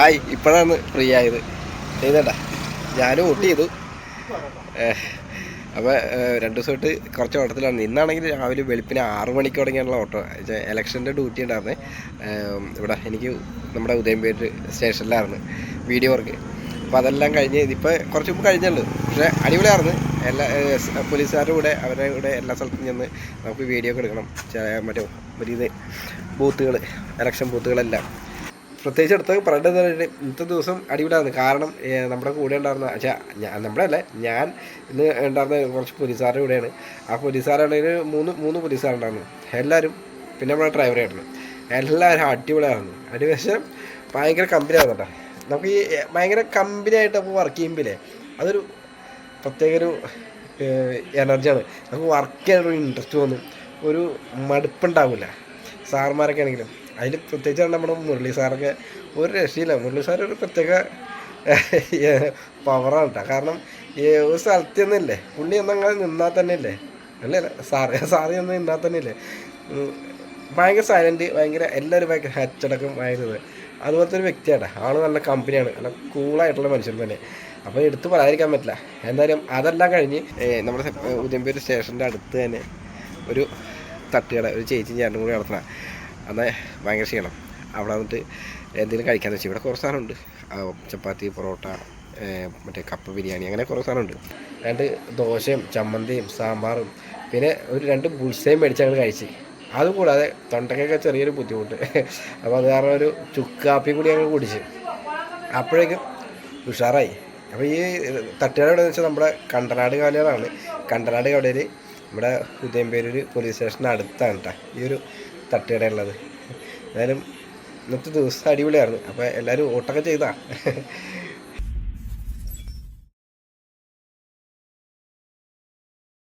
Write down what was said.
Hi ഇപ്പോഴാണ് free ആയത്. ചെയ്തേട്ടാ. ഞാനും വോട്ട് ചെയ്തു. അപ്പോൾ രണ്ട് ദിവസമായിട്ട് കുറച്ച് ഓട്ടത്തിലാണ് ഇന്നാണെങ്കിൽ രാവിലെ വെളുപ്പിന് ആറ് മണിക്ക് തുടങ്ങിയുള്ള ഓട്ടോ. ഇലക്ഷന്റെ ഡ്യൂട്ടി ഉണ്ടായിരുന്നു. ഇവിടെ എനിക്ക് നമ്മുടെ ഉദയംപേര് സ്റ്റേഷനിലായിരുന്നു വീഡിയോ വർക്ക്. അപ്പോൾ അതെല്ലാം കഴിഞ്ഞ് ഇതിപ്പോൾ കുറച്ച് മുമ്പ് കഴിഞ്ഞുള്ളൂ പക്ഷേ അടിപൊളിയായിരുന്നു. എല്ലാ പോലീസുകാരുടെ കൂടെ അവരുടെ കൂടെ എല്ലാ സ്ഥലത്തും ചെന്ന് നമുക്ക് വീഡിയോ ഒക്കെ എടുക്കണം. മറ്റേ ഒരു ഇത് ബൂത്തുകൾ ഇലക്ഷൻ ബൂത്തുകളെല്ലാം. പ്രത്യേകിച്ച് എടുത്ത് പറയേണ്ടത് ഇന്നത്തെ ദിവസം അടിപൊളിയാണ് കാരണം നമ്മുടെ കൂടെ ഉണ്ടായിരുന്ന അച്ഛാ ഞാൻ നമ്മുടെ അല്ലേ ഞാൻ ഇന്ന് ഉണ്ടായിരുന്ന കുറച്ച് പോലീസുകാരുടെ കൂടെയാണ്. ആ പോലീസുകാരാണെങ്കിൽ മൂന്ന് മൂന്ന് പോലീസുകാരുണ്ടായിരുന്നു. എല്ലാവരും പിന്നെ നമ്മുടെ ഡ്രൈവറായിരുന്നു. എല്ലാവരും അടിപൊളിയായിരുന്നു. ശേഷം ഭയങ്കര കമ്പനി ആയിരുന്നു കേട്ടോ. നമുക്ക് ഈ ഭയങ്കര കമ്പനി ആയിട്ട് നമുക്ക് വർക്ക് ചെയ്യുമ്പോഴേ അതൊരു പ്രത്യേക ഒരു എനർജിയാണ്. നമുക്ക് വർക്ക് ചെയ്യാനൊരു ഇൻട്രസ്റ്റ് തോന്നും. ഒരു മടുപ്പുണ്ടാവില്ല. സാർമാരൊക്കെ ആണെങ്കിലും. അതിൽ പ്രത്യേകിച്ചാണ് നമ്മുടെ മുരളി സാറൊക്കെ ഒരു രക്ഷയില്ല. മുരളി സാർ ഒരു പ്രത്യേക പവറാണ് കേട്ടോ കാരണം ഒരു സ്ഥലത്ത് നിന്നില്ലേ പുള്ളി എന്നങ്ങനെ നിന്നാൽ തന്നെ ഇല്ലേ അല്ലേ? സാറ് സാറ് എന്ന് നിന്നാൽ തന്നെ ഇല്ലേ ഭയങ്കര സൈലന്റ് ഭയങ്കര എല്ലാവരും ഭയങ്കര അച്ചടക്കം ഭയങ്കര അതുപോലത്തെ ഒരു വ്യക്തിയാണ് ആൾ നല്ല കമ്പനിയാണ് നല്ല കൂളായിട്ടുള്ള മനുഷ്യൻ തന്നെ. അപ്പോൾ എടുത്ത് പറയാതിരിക്കാൻ പറ്റില്ല. എന്തായാലും അതെല്ലാം കഴിഞ്ഞ് നമ്മുടെ ഉദയംപേര് സ്റ്റേഷന്റെ അടുത്ത് തന്നെ ഒരു തട്ടുകട ഒരു ചേച്ചി ചേട്ടനും കൂടി നടത്തണ. അന്ന് ഭയങ്കര ക്ഷീണം. അവിടെ വന്നിട്ട് എന്തെങ്കിലും കഴിക്കാന്ന് വെച്ചാൽ ഇവിടെ കുറേ സാധനമുണ്ട്. ചപ്പാത്തി പൊറോട്ട മറ്റേ കപ്പ ബിരിയാണി അങ്ങനെ കുറേ സാധനമുണ്ട്. രണ്ട് ദോശയും ചമ്മന്തിയും സാമ്പാറും. പിന്നെ ഒരു രണ്ട് ബുൾസയും മേടിച്ച് ഞങ്ങൾ കഴിച്ച്. അതുകൂടാതെ തൊണ്ടക്കൊക്കെ ചെറിയൊരു ബുദ്ധിമുട്ട്. അപ്പോൾ അത് കാരണം ഒരു ചുക്കാപ്പി കൂടി ഞങ്ങൾ കുടിച്ച്. അപ്പോഴേക്കും ഉഷാറായി. അപ്പോൾ ഈ തട്ടുകട എവിടെയെന്ന് വെച്ചാൽ നമ്മുടെ കണ്ടനാട് കാലയാണ് കണ്ടനാട് കവലയിൽ നമ്മുടെ ഉദയംപേരൂർ പോലീസ് സ്റ്റേഷന്റെ അടുത്താണ് കേട്ടോ ഈ ഒരു തട്ടുകട ഉള്ളത്. എന്തായാലും ഇന്നത്തെ ദിവസം അടിപൊളിയായിരുന്നു. അപ്പോൾ എല്ലാവരും ഓട്ടൊക്കെ ചെയ്താ.